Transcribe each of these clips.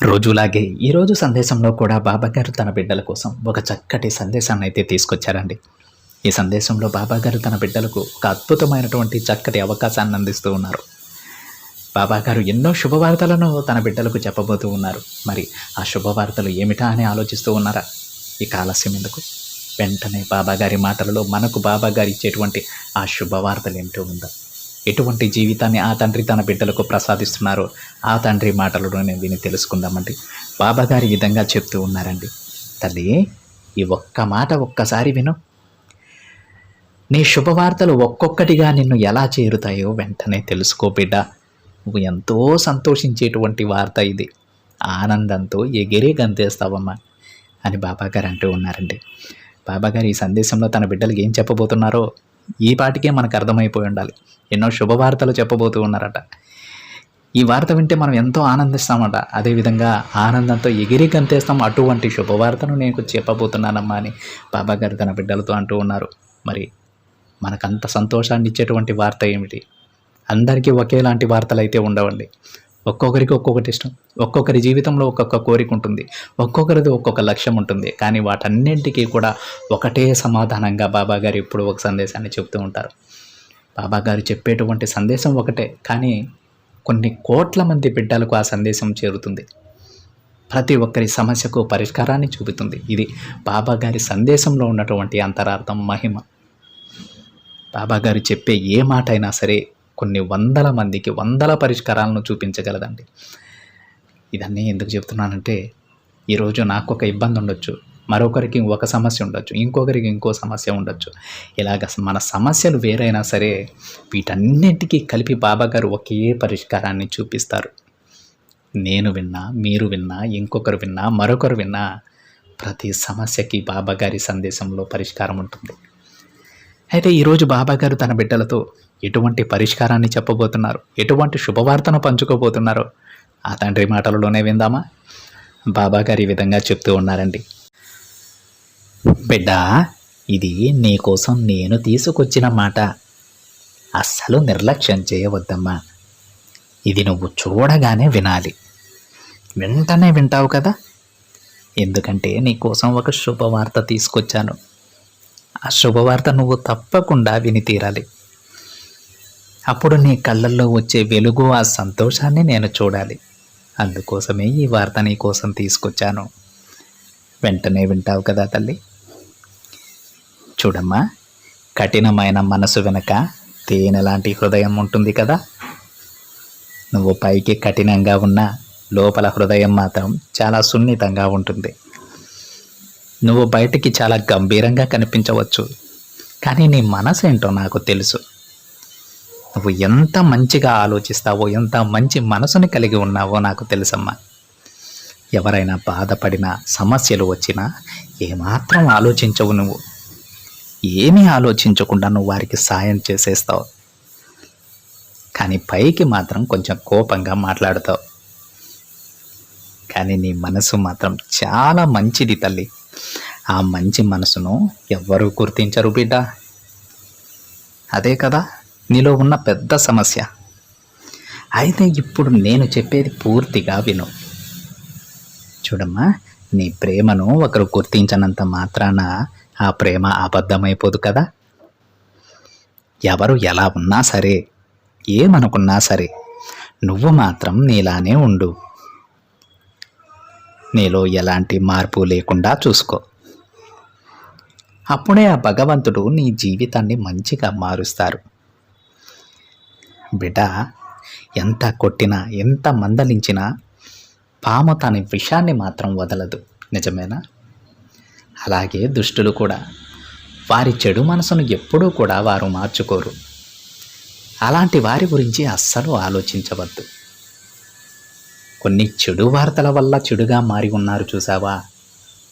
రోజులాగే ఈరోజు సందేశంలో కూడా బాబాగారు తన బిడ్డల కోసం ఒక చక్కటి సందేశాన్ని అయితే తీసుకొచ్చారండి. ఈ సందేశంలో బాబాగారు తన బిడ్డలకు ఒక అద్భుతమైనటువంటి చక్కటి అవకాశాన్ని అందిస్తూ ఉన్నారు. బాబాగారు ఎన్నో శుభవార్తలను తన బిడ్డలకు చెప్పబోతూ ఉన్నారు. మరి ఆ శుభవార్తలు ఏమిటా అని ఆలోచిస్తూ ఉన్నారా? ఈ ఆలస్యం ఎందుకు? వెంటనే బాబాగారి మాటలలో మనకు బాబాగారు ఇచ్చేటువంటి ఆ శుభవార్తలు ఏమిటో ఉందా ఎటువంటి జీవితాన్ని ఆ తండ్రి తన బిడ్డలకు ప్రసాదిస్తున్నారో ఆ తండ్రి మాటలను నేను విని తెలుసుకుందామండి. బాబాగారి విధంగా చెప్తూ ఉన్నారండి. తల్లి ఈ ఒక్క మాట ఒక్కసారి విను. నీ శుభవార్తలు ఒక్కొక్కటిగా నిన్ను ఎలా చేరుతాయో వెంటనే తెలుసుకో బిడ్డ. నువ్వు ఎంతో సంతోషించేటువంటి వార్త ఇది. ఆనందంతో ఎగిరే గంతేస్తావమ్మా అని బాబాగారు అంటూ ఉన్నారండి. బాబాగారు ఈ సందేశంలో తన బిడ్డలకు ఏం చెప్పబోతున్నారో ఈ పాటికే మనకు అర్థమైపోయి ఉండాలి. ఎన్నో శుభవార్తలు చెప్పబోతూ ఉన్నారట. ఈ వార్త వింటే మనం ఎంతో ఆనందిస్తామట. అదేవిధంగా ఆనందంతో ఎగిరి గంతేస్తాం. అటువంటి శుభవార్తను నేను చెప్పబోతున్నానమ్మా అని బాబాగారు తన బిడ్డలతో అంటూ ఉన్నారు. మరి మనకంత సంతోషాన్ని ఇచ్చేటువంటి వార్త ఏమిటి? అందరికీ ఒకేలాంటి వార్తలు అయితే ఉండవండి. ఒక్కొక్కరికి ఒక్కొక్కటి ఇష్టం. ఒక్కొక్కరి జీవితంలో ఒక్కొక్క కోరిక ఉంటుంది. ఒక్కొక్కరిది ఒక్కొక్క లక్ష్యం ఉంటుంది. కానీ వాటన్నింటికీ కూడా ఒకటే సమాధానంగా బాబా గారు ఎప్పుడు ఒక సందేశాన్ని చెప్తూ ఉంటారు. బాబా గారు చెప్పేటువంటి సందేశం ఒకటే. కానీ కొన్ని కోట్ల మంది బిడ్డలకు ఆ సందేశం చేరుతుంది. ప్రతి ఒక్కరి సమస్యకు పరిష్కారాన్ని చూపుతుంది. ఇది బాబా గారి సందేశంలో ఉన్నటువంటి అంతరార్థం మహిమ. బాబా గారు చెప్పే ఏ మాట అయినా సరే కొన్ని వందల మందికి వందల పరిష్కారాలను చూపించగలదండి. ఇదన్నీ ఎందుకు చెప్తున్నానంటే ఈరోజు నాకు ఒక ఇబ్బంది ఉండొచ్చు మరొకరికి ఒక సమస్య ఉండొచ్చు ఇంకొకరికి ఇంకో సమస్య ఉండొచ్చు. ఇలాగ మన సమస్యలు వేరైనా సరే వీటన్నింటికీ కలిపి బాబాగారు ఒకే పరిష్కారాన్ని చూపిస్తారు. నేను విన్నా మీరు విన్నా ఇంకొకరు విన్నా మరొకరు విన్నా ప్రతి సమస్యకి బాబాగారి సందేశంలో పరిష్కారం ఉంటుంది. అయితే ఈరోజు బాబాగారు తన బిడ్డలతో ఎటువంటి పరిష్కారాన్ని చెప్పబోతున్నారు? ఎటువంటి శుభవార్తను పంచుకోబోతున్నారు? ఆ తండ్రి మాటలలోనే విందామా? బాబా గారు ఈ విధంగా చెప్తూ ఉన్నారండి. బిడ్డ ఇది నీకోసం నేను తీసుకొచ్చిన మాట. అస్సలు నిర్లక్ష్యం చేయవద్దమ్మా. ఇది నువ్వు చూడగానే వినాలి. వెంటనే వింటావు కదా? ఎందుకంటే నీకోసం ఒక శుభవార్త తీసుకొచ్చాను. ఆ శుభవార్త నువ్వు తప్పకుండా విని తీరాలి. అప్పుడు నీ కళ్ళల్లో వచ్చే వెలుగు ఆ సంతోషాన్ని నేను చూడాలి. అందుకోసమే ఈ వార్త నీ కోసం తీసుకొచ్చాను. వెంటనే వింటావు కదా తల్లి. చూడమ్మా కఠినమైన మనసు వెనక తేనె లాంటి హృదయం ఉంటుంది కదా. నువ్వు పైకి కఠినంగా ఉన్న లోపల హృదయం మాత్రం చాలా సున్నితంగా ఉంటుంది. నువ్వు బయటికి చాలా గంభీరంగా కనిపించవచ్చు. కానీ నీ మనసు ఏంటో నాకు తెలుసు. నువ్వు ఎంత మంచిగా ఆలోచిస్తావో ఎంత మంచి మనసుని కలిగి ఉన్నావో నాకు తెలుసమ్మా. ఎవరైనా బాధపడిన సమస్యలు వచ్చినా ఏమాత్రం ఆలోచించవు నువ్వు. ఏమీ ఆలోచించకుండా నువ్వు వారికి సాయం చేసేస్తావు. కానీ పైకి మాత్రం కొంచెం కోపంగా మాట్లాడతావు. కానీ నీ మనసు మాత్రం చాలా మంచిది తల్లి. ఆ మంచి మనసును ఎవ్వరూ గుర్తించరు బిడ్డ. అదే కదా నీలో ఉన్న పెద్ద సమస్య. అయితే ఇప్పుడు నేను చెప్పేది పూర్తిగా విను. చూడమ్మా నీ ప్రేమను ఒకరు గుర్తించనంత మాత్రాన ఆ ప్రేమ అబద్ధమైపోదు కదా. ఎవరు ఎలా ఉన్నా సరే ఏమనుకున్నా సరే నువ్వు మాత్రం నీలానే ఉండు. నీలో ఎలాంటి మార్పు లేకుండా చూసుకో. అప్పుడే ఆ భగవంతుడు నీ జీవితాన్ని మంచిగా మారుస్తారు. బిడ్డ ఎంత కొట్టినా ఎంత మందలించినా పాము తన విషాన్ని మాత్రం వదలదు. నిజమేనా? అలాగే దుష్టులు కూడా. వారి చెడు మనసును ఎప్పుడూ కూడా వారు మార్చుకోరు. అలాంటి వారి గురించి అస్సలు ఆలోచించవద్దు. కొన్ని చెడు వార్తల వల్ల చెడుగా మారి ఉన్నారు చూసావా?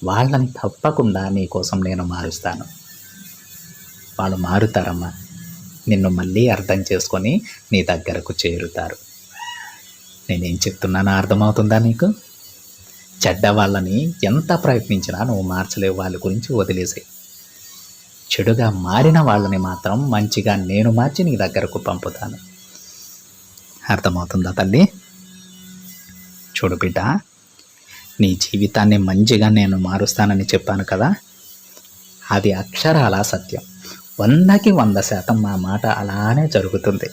వాళ్ళని తప్పకుండా నీకోసం నేను మారుస్తాను. వాళ్ళు మారుతారమ్మా. నిన్ను మళ్ళీ అర్థం చేసుకొని నీ దగ్గరకు చేరుతారు. నేనేం చెప్తున్నానో అర్థమవుతుందా నీకు? చెడ్డ వాళ్ళని ఎంత ప్రయత్నించినా నువ్వు మార్చలేవు వాళ్ళ గురించి వదిలేసాయి. చెడుగా మారిన వాళ్ళని మాత్రం మంచిగా నేను మార్చి నీ దగ్గరకు పంపుతాను. అర్థమవుతుందా తల్లి? చూడు బిడ్డ నీ జీవితాన్ని మంచిగా నేను మారుస్తానని చెప్పాను కదా? అది అక్షరాల సత్యం. వందకి వంద శాతం మా మాట అలానే జరుగుతుంది.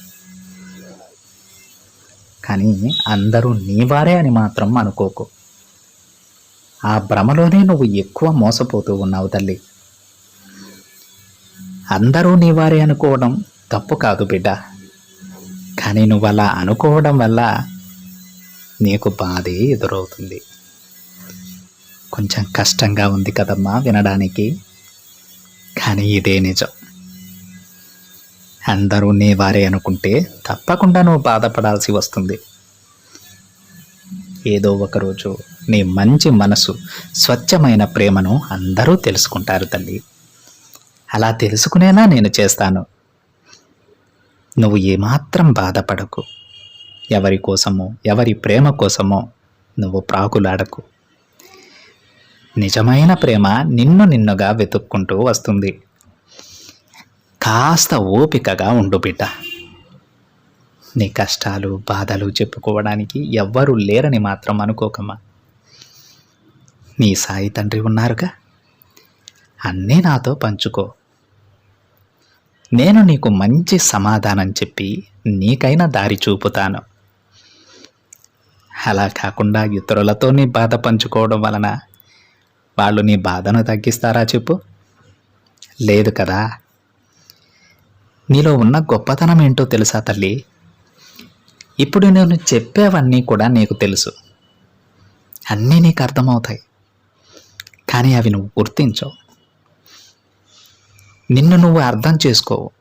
కానీ అందరూ నీవారే అని మాత్రం అనుకోకు. ఆ భ్రమలోనే నువ్వు ఎక్కువ మోసపోతూ ఉన్నావు తల్లి. అందరూ నీవారే అనుకోవడం తప్పు కాదు బిడ్డ. కానీ నువ్వు అలా అనుకోవడం వల్ల నీకు బాధే ఎదురవుతుంది. కొంచెం కష్టంగా ఉంది కదమ్మా వినడానికి. కానీ ఇదే నిజం. అందరూ నీ వారే అనుకుంటే తప్పకుండా నువ్వు బాధపడాల్సి వస్తుంది. ఏదో ఒకరోజు నీ మంచి మనసు స్వచ్ఛమైన ప్రేమను అందరూ తెలుసుకుంటారు తల్లి. అలా తెలుసుకునేలా నేను చేస్తాను. నువ్వు ఏమాత్రం బాధపడకు. ఎవరి కోసమో ఎవరి ప్రేమ కోసమో నువ్వు ప్రాకులాడకు. నిజమైన ప్రేమ నిన్ను నిన్నుగా వెతుక్కుంటూ వస్తుంది. కాస్త ఓపికగా ఉండు బిడ్డ. నీ కష్టాలు బాధలు చెప్పుకోవడానికి ఎవ్వరూ లేరని మాత్రం అనుకోకమ్మా. నీ సాయి తండ్రి ఉన్నారుగా? అన్నీ నాతో పంచుకో. నేను నీకు మంచి సమాధానం చెప్పి నీకైనా దారి చూపుతాను. అలా కాకుండా ఇతరులతో నీ బాధ పంచుకోవడం వలన వాళ్ళు నీ బాధను తగ్గిస్తారా చెప్పు? లేదు కదా. నీలో ఉన్న గొప్పతనం ఏంటో తెలుసా తల్లి? ఇప్పుడు నేను చెప్పేవన్నీ కూడా నీకు తెలుసు. అన్నీ నీకు అర్థమవుతాయి. కానీ అవి నువ్వు గుర్తించవు. నిన్ను నువ్వు అర్థం చేసుకోవు.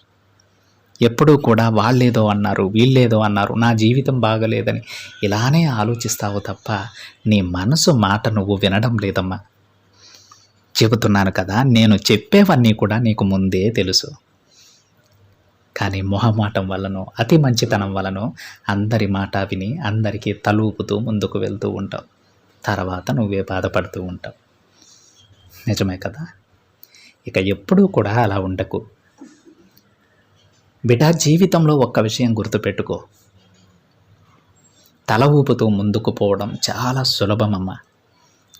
ఎప్పుడూ కూడా వాళ్ళేదో అన్నారు వీళ్ళేదో అన్నారు నా జీవితం బాగలేదని ఇలానే ఆలోచిస్తావు తప్ప నీ మనసు మాట నువ్వు వినడం లేదమ్మా. చెబుతున్నాను కదా నేను చెప్పేవన్నీ కూడా నీకు ముందే తెలుసు. కానీ మొహమాటం వలనో అతి మంచితనం వలనో అందరి మాట విని అందరికీ తలూపుతూ ముందుకు వెళ్తూ ఉంటావు. తర్వాత నువ్వే బాధపడుతూ ఉంటావు. నిజమే కదా? ఇక ఎప్పుడూ కూడా అలా ఉండకు. బిడ్డ జీవితంలో ఒక్క విషయం గుర్తుపెట్టుకో. తల ఊపుతూ ముందుకు పోవడం చాలా సులభమమ్మ.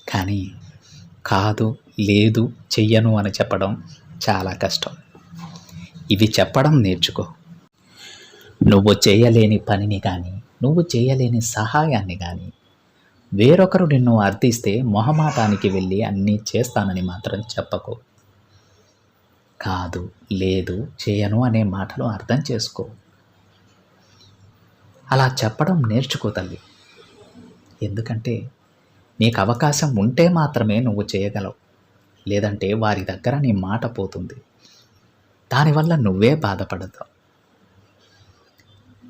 కానీ కాదు లేదు చెయ్యను అని చెప్పడం చాలా కష్టం. ఇవి చెప్పడం నేర్చుకో. నువ్వు చేయలేని పనిని కానీ నువ్వు చేయలేని సహాయాన్ని కానీ వేరొకరు నిన్ను అర్థిస్తే మొహమాటానికి వెళ్ళి అన్నీ చేస్తానని మాత్రం చెప్పకు. కాదు లేదు చేయను అనే మాటలు అర్థం చేసుకో. అలా చెప్పడం నేర్చుకో తల్లి. ఎందుకంటే నీకు అవకాశం ఉంటే మాత్రమే నువ్వు చేయగలవు. లేదంటే వారి దగ్గర నీ మాట పోతుంది. దానివల్ల నువ్వే బాధపడతావు.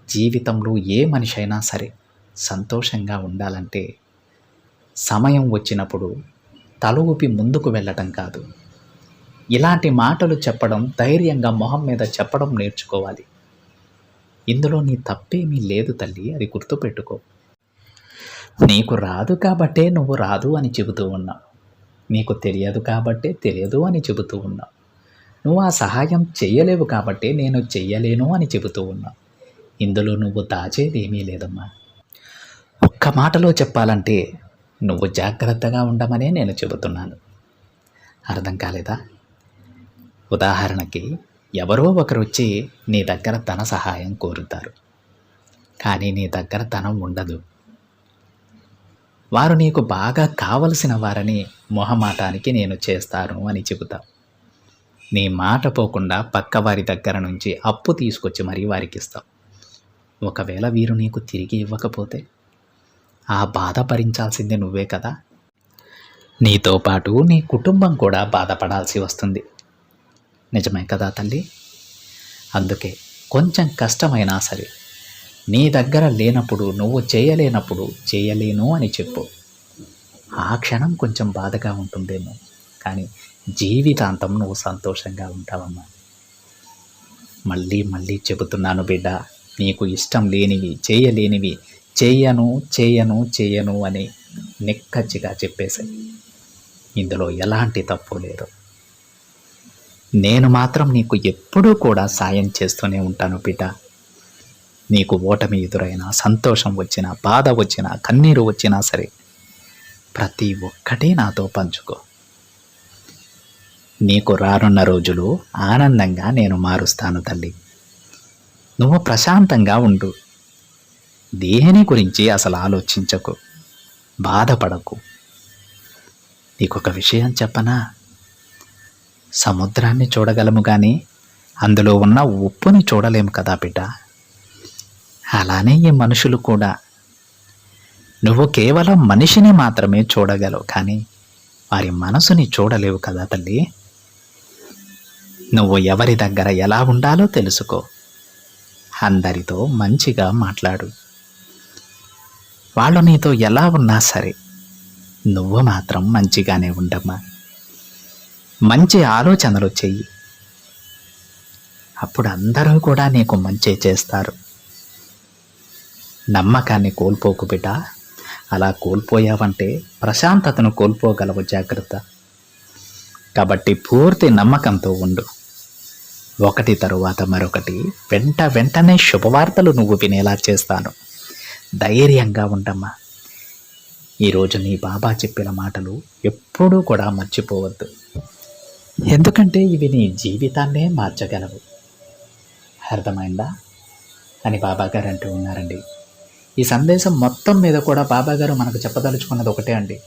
జీవితంలో ఏ మనిషి అయినా సరే సంతోషంగా ఉండాలంటే సమయం వచ్చినప్పుడు తల ఊపి ముందుకు వెళ్ళటం కాదు. ఇలాంటి మాటలు చెప్పడం ధైర్యంగా మొహం మీద చెప్పడం నేర్చుకోవాలి. ఇందులో నీ తప్పేమీ లేదు తల్లి అది గుర్తుపెట్టుకో. నీకు రాదు కాబట్టే నువ్వు రాదు అని చెబుతూ ఉన్నావు నీకు తెలియదు కాబట్టే తెలియదు అని చెబుతూ ఉన్నావు నువ్వు ఆ సహాయం చెయ్యలేవు కాబట్టి నేను చెయ్యలేను అని చెబుతూ ఉన్నావు ఇందులో నువ్వు దాచేది ఏమీ లేదమ్మా. ఒక్క మాటలో చెప్పాలంటే నువ్వు జాగ్రత్తగా ఉండమనే నేను చెబుతున్నాను. అర్థం కాలేదా? ఉదాహరణకి ఎవరో ఒకరు వచ్చి నీ దగ్గర ధన సహాయం కోరుతారు. కానీ నీ దగ్గర ధనం ఉండదు. వారు నీకు బాగా కావలసిన వారని మొహమాటానికి నేను చేస్తాను అని చెబుతావు నీ మాట పోకుండా పక్కవారి దగ్గర నుంచి అప్పు తీసుకొచ్చి మరీ వారికి ఇస్తావు. ఒకవేళ వీరు నీకు తిరిగి ఇవ్వకపోతే ఆ బాధ భరించాల్సింది నువ్వే కదా? నీతో పాటు నీ కుటుంబం కూడా బాధపడాల్సి వస్తుంది. నిజమే కదా తల్లి? అందుకే కొంచెం కష్టమైనా సరే నీ దగ్గర లేనప్పుడు నువ్వు చేయలేనప్పుడు చేయలేను అని చెప్పు. ఆ క్షణం కొంచెం బాధగా ఉంటుందేమో కానీ జీవితాంతం నువ్వు సంతోషంగా ఉంటావమ్మా. మళ్ళీ మళ్ళీ చెబుతున్నాను బిడ్డ నీకు ఇష్టం లేనివి చేయలేనివి చేయను చేయను చేయను అని నిక్కచ్చిగా చెప్పేశాయి. ఇందులో ఎలాంటి తప్పు లేదు. నేను మాత్రం నీకు ఎప్పుడూ కూడా సాయం చేస్తూనే ఉంటాను బిడ్డ నీకు ఓటమి ఎదురైనా సంతోషం వచ్చినా బాధ వచ్చినా కన్నీరు వచ్చినా సరే ప్రతి ఒక్కటి నాతో పంచుకో. నీకు రానున్న రోజులు ఆనందంగా నేను మారుస్తాను తల్లి. నువ్వు ప్రశాంతంగా ఉండు. దేని గురించి అసలు ఆలోచించకు. బాధపడకు. నీకొక విషయం చెప్పనా? సముద్రాన్ని చూడగలము కానీ అందులో ఉన్న ఉప్పుని చూడలేము కదా బిడ్డ. అలానే ఈ మనుషులు కూడా. నువ్వు కేవలం మనిషిని మాత్రమే చూడగలవు కానీ వారి మనసుని చూడలేవు కదా తల్లి. నువ్వు ఎవరి దగ్గర ఎలా ఉండాలో తెలుసుకో. అందరితో మంచిగా మాట్లాడు. వాళ్ళు నీతో ఎలా ఉన్నా సరే నువ్వు మాత్రం మంచిగానే ఉండమ్మా. మంచి ఆలోచనలు చెయ్యి అప్పుడు అందరూ కూడా నీకు మంచి చేస్తారు. నమ్మకాన్ని కోల్పోకు బిడ్డ. అలా కోల్పోయావంటే ప్రశాంతతను కోల్పోగలవు జాగ్రత్త. కాబట్టి పూర్తి నమ్మకంతో ఉండు. ఒకటి తరువాత మరొకటి. వెంట వెంటనే శుభవార్తలు నువ్వు వినేలా చేస్తాను. ధైర్యంగా ఉండమ్మా. ఈరోజు నీ బాబా చెప్పిన మాటలు ఎప్పుడూ కూడా మర్చిపోవద్దు. ఎందుకంటే ఇవి నీ జీవితాన్నే మార్చగలవు. అర్థమైందా? అని బాబాగారు అంటూ ఉన్నారండి. ఈ సందేశం మొత్తం మీద కూడా బాబాగారు మనకు చెప్పదలుచుకున్నది ఒకటే అండి.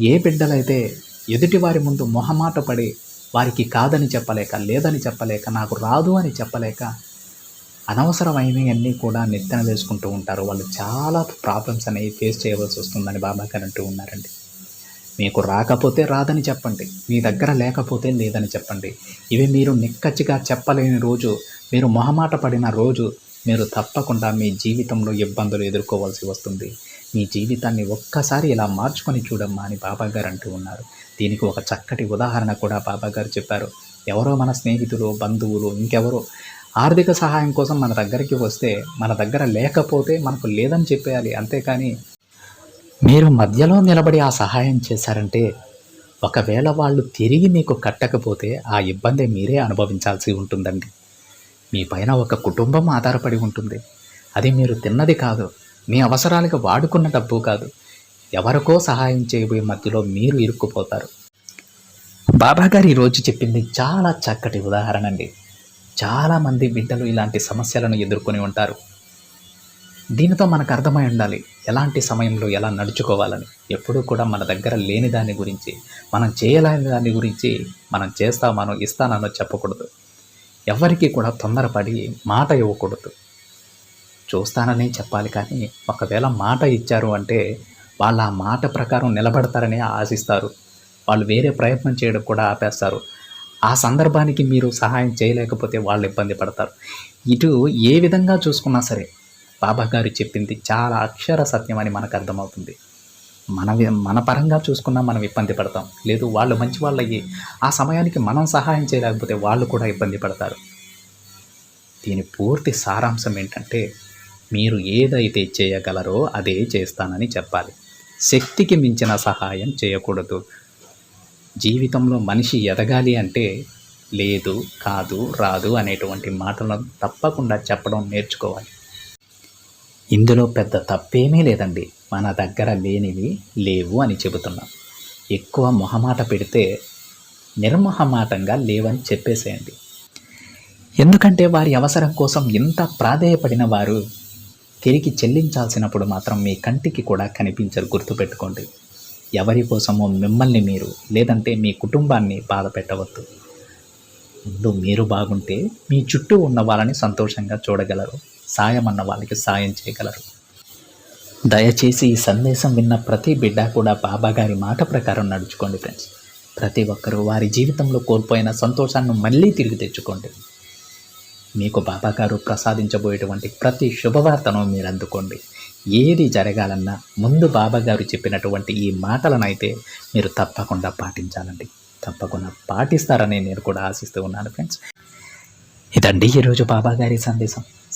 ఏ బిడ్డలైతే ఎదుటి వారి ముందు మొహమాట పడి వారికి కాదని చెప్పలేక లేదని చెప్పలేక నాకు రాదు అని చెప్పలేక అనవసరమైనవన్నీ కూడా నెత్తన వేసుకుంటూ ఉంటారు వాళ్ళు చాలా ప్రాబ్లమ్స్ అనేవి ఫేస్ చేయవలసి వస్తుందని బాబాగారు అంటూ ఉన్నారండి. మీకు రాకపోతే రాదని చెప్పండి. మీ దగ్గర లేకపోతే లేదని చెప్పండి. ఇవి మీరు నిక్కచ్చిగా చెప్పలేని రోజు మీరు మొహమాట పడిన రోజు మీరు తప్పకుండా మీ జీవితంలో ఇబ్బందులు ఎదుర్కోవాల్సి వస్తుంది. మీ జీవితాన్ని ఒక్కసారి ఇలా మార్చుకొని చూడమ్మా అని బాబా గారు అంటూ ఉన్నారు. దీనికి ఒక చక్కటి ఉదాహరణ కూడా బాబా గారు చెప్పారు. ఎవరో మన స్నేహితులు బంధువులు ఇంకెవరో ఆర్థిక సహాయం కోసం మన దగ్గరికి వస్తే మన దగ్గర లేకపోతే మనకు లేదని చెప్పేయాలి. అంతేకాని మీరు మధ్యలో నిలబడి ఆ సహాయం చేశారంటే ఒకవేళ వాళ్ళు తిరిగి మీకు కట్టకపోతే ఆ ఇబ్బంది మీరే అనుభవించాల్సి ఉంటుందండి. మీ పైన ఒక కుటుంబం ఆధారపడి ఉంటుంది. అది మీరు తిన్నది కాదు మీ అవసరాలకు వాడుకున్న డబ్బు కాదు. ఎవరికో సహాయం చేయబోయే మధ్యలో మీరు ఇరుక్కుపోతారు. బాబాగారు ఈరోజు చెప్పింది చాలా చక్కటి ఉదాహరణ అండి చాలామంది బిడ్డలు ఇలాంటి సమస్యలను ఎదుర్కొని ఉంటారు. దీనితో మనకు అర్థమై ఉండాలి. ఎలాంటి సమయంలో ఎలా నడుచుకోవాలని. ఎప్పుడూ కూడా మన దగ్గర లేని దాని గురించి మనం చేయలేని దాని గురించి మనం చేస్తామనో ఇస్తానో చెప్పకూడదు. ఎవరికి కూడా తొందరపడి మాట ఇవ్వకూడదు. చూస్తానని చెప్పాలి కానీ ఒకవేళ మాట ఇచ్చారు అంటే వాళ్ళ ఆ మాట ప్రకారం నిలబడతారని ఆశిస్తారు. వాళ్ళు వేరే ప్రయత్నం చేయడం కూడా ఆపేస్తారు. ఆ సందర్భానికి మీరు సహాయం చేయలేకపోతే వాళ్ళు ఇబ్బంది పడతారు. ఇటు ఏ విధంగా చూసుకున్నా సరే బాబా గారు చెప్పింది చాలా అక్షర సత్యం అని మనకు అర్థమవుతుంది. మన మన పరంగా చూసుకున్నా మనం ఇబ్బంది పడతాం. లేదు వాళ్ళు మంచి వాళ్ళయ్యి ఆ సమయానికి మనం సహాయం చేయలేకపోతే వాళ్ళు కూడా ఇబ్బంది పడతారు. దీని పూర్తి సారాంశం ఏంటంటే మీరు ఏదైతే చేయగలరో అదే చేస్తానని చెప్పాలి. శక్తికి మించిన సహాయం చేయకూడదు. జీవితంలో మనిషి ఎదగాలి అంటే లేదు కాదు రాదు అనేటువంటి మాటలను తప్పకుండా చెప్పడం నేర్చుకోవాలి. ఇందులో పెద్ద తప్పేమీ లేదండి. మన దగ్గర లేనివి లేవు అని చెబుతున్నాం. ఎక్కువ మొహమాట పెడితే నిర్మొహమాటంగా లేవని చెప్పేసేయండి. ఎందుకంటే వారి అవసరం కోసం ఎంత ప్రాధేయపడిన వారు తిరిగి చెల్లించాల్సినప్పుడు మాత్రం మీ కంటికి కూడా కనిపించరు గుర్తుపెట్టుకోండి. ఎవరి కోసమో మిమ్మల్ని మీరు లేదంటే మీ కుటుంబాన్ని బాధ పెట్టవద్దు. ముందు మీరు బాగుంటే మీ చుట్టూ ఉన్న వాళ్ళని సంతోషంగా చూడగలరు. సాయం అన్న వాళ్ళకి సాయం చేయగలరు. దయచేసి ఈ సందేశం విన్న ప్రతి బిడ్డ కూడా బాబాగారి మాట ప్రకారం నడుచుకోండి ఫ్రెండ్స్ ప్రతి ఒక్కరూ వారి జీవితంలో కోల్పోయిన సంతోషాన్ని మళ్ళీ తిరిగి తెచ్చుకోండి. మీకు బాబాగారు ప్రసాదించబోయేటువంటి ప్రతి శుభవార్తను మీరు అందుకోండి. ఏది జరగాలన్నా ముందు బాబాగారు చెప్పినటువంటి ఈ మాటలను అయితే మీరు తప్పకుండా పాటించాలండి. తప్పకుండా పాటిస్తారని నేను కూడా ఆశిస్తూ ఉన్నాను ఫ్రెండ్స్ ఇదండి ఈరోజు బాబాగారి సందేశం.